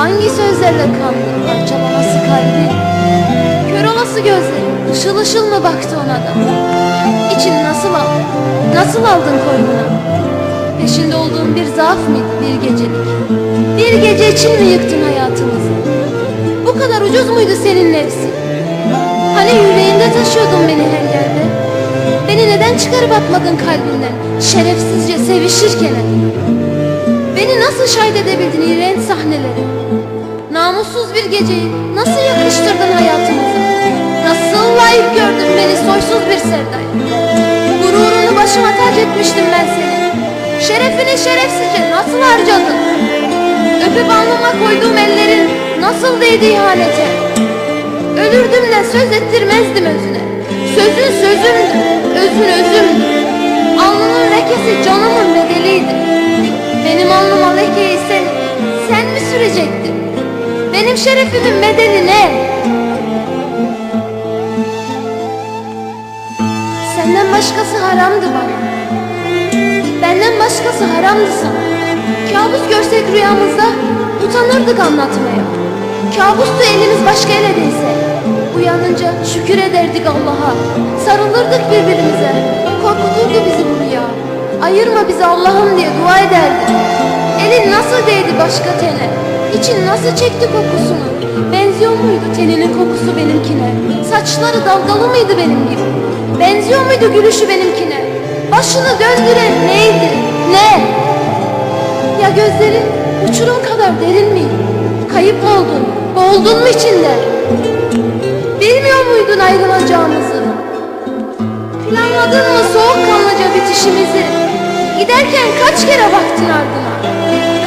ellerle kandı parçalaması kalbi Kör olası gözleri ışıl ışıl mı baktı ona da? İçini nasıl aldın, nasıl aldın koynuna? Peşinde olduğun bir zaaf mıydı bir gecelik. Bir gece için mi yıktın hayatımızı? Bu kadar ucuz muydu senin nefsin? Hani yüreğinde taşıyordun beni her yerde? Beni neden çıkarıp atmadın kalbinden? Şerefsizce sevişirken. Beni nasıl şahit edebildin iğrenç sahneleri Namussuz bir geceyi nasıl yakıştırdın hayatımıza? Nasıl layık gördün beni soysuz bir sevdaya? Gururunu başıma tac etmiştim ben seni. Şerefini şerefsizce nasıl harcadın? Öpüp alnıma koyduğum ellerin nasıl değdi ihanete? Ölürdüm de söz ettirmezdim özüne. Sözün sözümdü, özün özümdü. Alnının lekesi canımın bedeliydi Benim şerefimin bedeli ne? Senden başkası haramdı bana. Benden başkası haramdı sana. Kabus görsek rüyamızda utanırdık anlatmaya. Kabustu elimiz başka ele değse Uyanınca şükür ederdik Allah'a. Sarılırdık birbirimize. Korkuturdu bizi bu rüya. Ayırma bizi Allah'ım diye dua ederdik Elin nasıl değdi başka tene İçin nasıl çekti kokusunu? Benziyor muydu teninin kokusu benimkine? Saçları dalgalı mıydı benim gibi? Benziyor muydu gülüşü benimkine? Başını döndüren neydi? Ne? Ya gözlerin uçurum kadar derin miydi Kayıp mı oldun boğuldun mu içinde? Bilmiyor muydun ayrılacağımızı? Planladın mı soğukkanlıca bitişimizi? Giderken kaç kere baktın ardına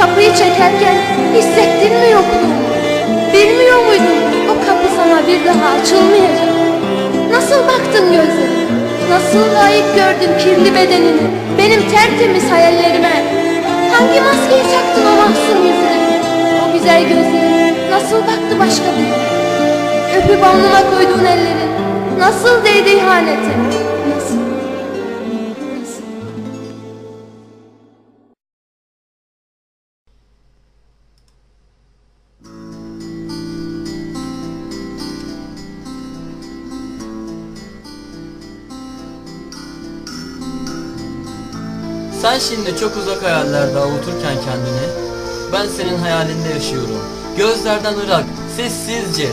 Kapıyı çekerken hissettin mi yokluğumu Bilmiyor muydun? O kapı sana bir daha açılmayacak. Nasıl baktın gözlerime Nasıl layık gördün kirli bedenini? Benim tertemiz hayallerime. Hangi maskeyi taktın o mahzun yüzüne? O güzel gözlerin Nasıl baktı başka birine Öpüp alnıma koyduğun ellerin Nasıl değdi ihanete Sen şimdi çok uzak hayallerde avuturken kendini Ben senin hayalinde yaşıyorum. Gözlerden ırak, sessizce.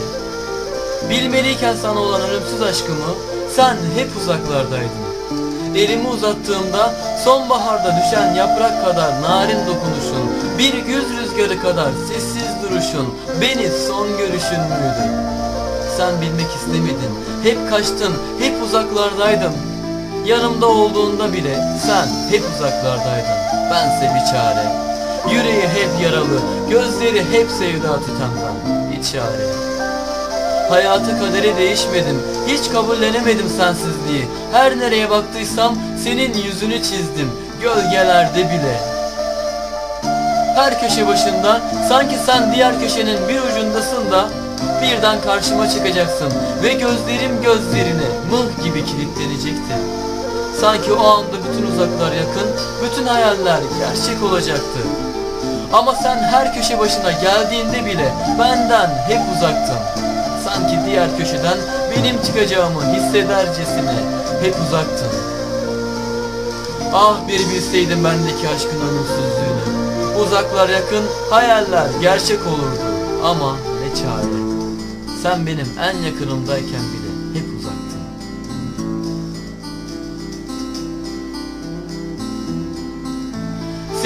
Bilmeliyken sana olan ölümsüz aşkımı Sen hep uzaklardaydın. Elimi uzattığımda sonbaharda düşen yaprak kadar narin dokunuşun Bir güz rüzgarı kadar sessiz duruşun Beni son görüşün müydü? Sen bilmek istemedin Hep kaçtın, hep uzaklardaydın Yanımda olduğunda bile sen hep uzaklardaydın. Bense bir çare. Yüreği hep yaralı, gözleri hep sevda tutan ben. Bir çare. Hayatı kaderi değişmedim. Hiç kabullenemedim sensizliği. Her nereye baktıysam senin yüzünü çizdim. Gölgelerde bile. Her köşe başında sanki sen diğer köşenin bir ucundasın da birden karşıma çıkacaksın ve gözlerim gözlerine mıh gibi kilitlenecekti. Sanki o anda bütün uzaklar yakın, bütün hayaller gerçek olacaktı. Ama sen her köşe başına geldiğinde bile benden hep uzaktın. Sanki diğer köşeden benim çıkacağımı hissedercesine hep uzaktın. Ah bir bilseydim bendeki aşkın ölümsüzlüğünü. Uzaklar yakın, hayaller gerçek olurdu. Ama ne çare. Sen benim en yakınımdayken bile hep uzaktın.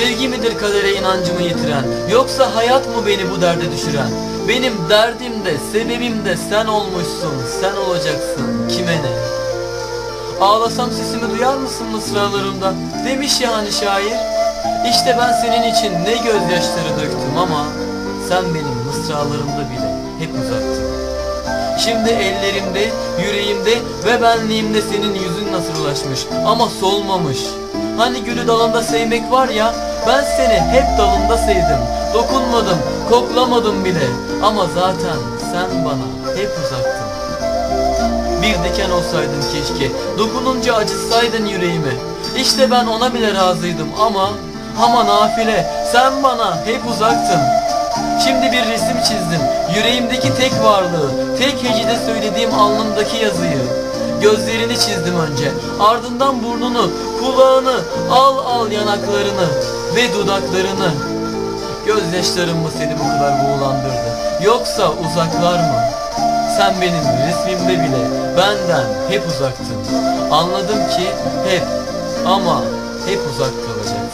Sevgi midir kadere inancımı yitiren? Yoksa hayat mı beni bu derde düşüren? Benim derdim de sebebim de sen olmuşsun Sen olacaksın. Kime ne? Ağlasam sesimi duyar mısın mısralarımda? Demiş yani şair. İşte ben senin için ne gözyaşları döktüm ama Sen benim mısralarımda bile hep uzaktın Şimdi ellerimde, yüreğimde ve benliğimde senin yüzün nasırlaşmış ama solmamış. Hani gülü dalında sevmek var ya, ben seni hep dalında sevdim. Dokunmadım, koklamadım bile ama zaten sen bana hep uzaktın. Bir diken olsaydın keşke, dokununca acıtsaydın yüreğimi. İşte ben ona bile razıydım ama, ama nafile, sen bana hep uzaktın. Şimdi bir resim çizdim. Yüreğimdeki tek varlığı, tek hecede söylediğim alnımdaki yazıyı. Gözlerini çizdim önce. Ardından burnunu, kulağını, al al yanaklarını ve dudaklarını. Gözyaşlarım mı seni bu kadar buğulandırdı? Yoksa uzaklar mı? Sen benim resmimde bile benden hep uzaktın. Anladım ki hep ama hep uzak kalacaksın.